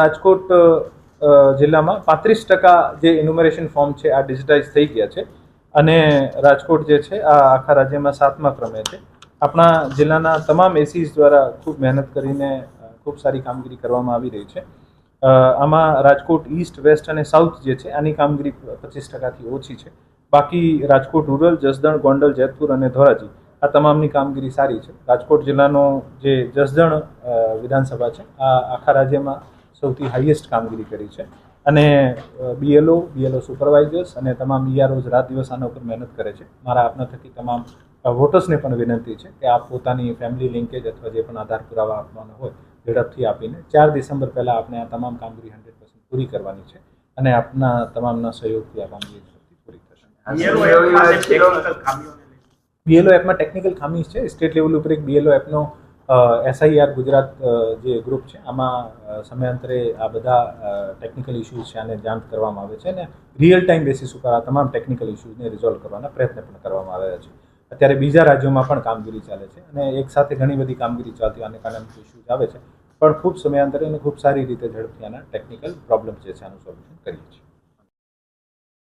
રાજકોટ જિલ્લામાં પાંત્રીસ ટકા જે ઇન્યુમરેશન ફોર્મ છે, આ ડિજિટાઇઝ થઈ ગયા છે. અને રાજકોટ જે છે, આ આખા રાજ્યમાં સાતમા ક્રમે છે. આપણા જિલ્લાના તમામ એસીસ દ્વારા ખૂબ મહેનત કરીને ખૂબ સારી કામગીરી કરવામાં આવી રહી છે. આમાં રાજકોટ ઈસ્ટ વેસ્ટ અને સાઉથ જે છે, આની કામગીરી પચીસ ટકાથી ઓછી છે. બાકી રાજકોટ રૂરલ જસદણ, ગોંડલ, જેતપુર અને ધોરાજી, આ તમામની કામગીરી સારી છે. રાજકોટ જિલ્લાનો જે જસદણ વિધાનસભા છે, આ આખા રાજ્યમાં સૌથી હાઈએસ્ટ કામગીરી કરી છે. અને બીએલઓ બીએલઓ સુપરવાઇઝર્સ અને તમામ ઈઆરઓઝ રાત દિવસ આના ઉપર મહેનત કરે છે. મારા આપના થકી તમામ વોટર્સને પણ વિનંતી છે કે આપ પોતાની ફેમિલી લિંકેજ અથવા જે પણ આધાર પુરાવા આપવાનો હોય ઝડપથી આપીને ચાર ડિસેમ્બર પહેલાં આપણે આ તમામ કામગીરી હંડ્રેડ પર્સન્ટ પૂરી કરવાની છે અને આપના તમામના સહયોગથી આ કામગીરી પૂરી થશે. બીએલઓ એપમાં ટેકનિકલ ખામી છે. સ્ટેટ લેવલ ઉપર એક બીએલઓ એપનો એસઆઈઆર ગુજરાત જે ગ્રુપ છે, આમાં સમયાંતરે આ બધા ટેકનિકલ ઇસ્યુઝ છે, આને જાણ કરવામાં આવે છે અને રિયલ ટાઈમ બેસિસ ઉપર આ તમામ ટેકનિકલ ઇસ્યુઝને રિઝોલ્વ કરવાના પ્રયત્ન પણ કરવામાં આવ્યા છે. અત્યારે બીજા રાજ્યોમાં પણ કામગીરી ચાલે છે અને એક સાથે ઘણી બધી કામગીરી ચાલતી આને કારણે ઇસ્યુઝ આવે છે. પણ ખૂબ સમયાંતરે અને ખૂબ સારી રીતે ઝડપથી આના ટેકનિકલ પ્રોબ્લેમ જે છે, આનું સોલ્યુશન કરીએ છીએ.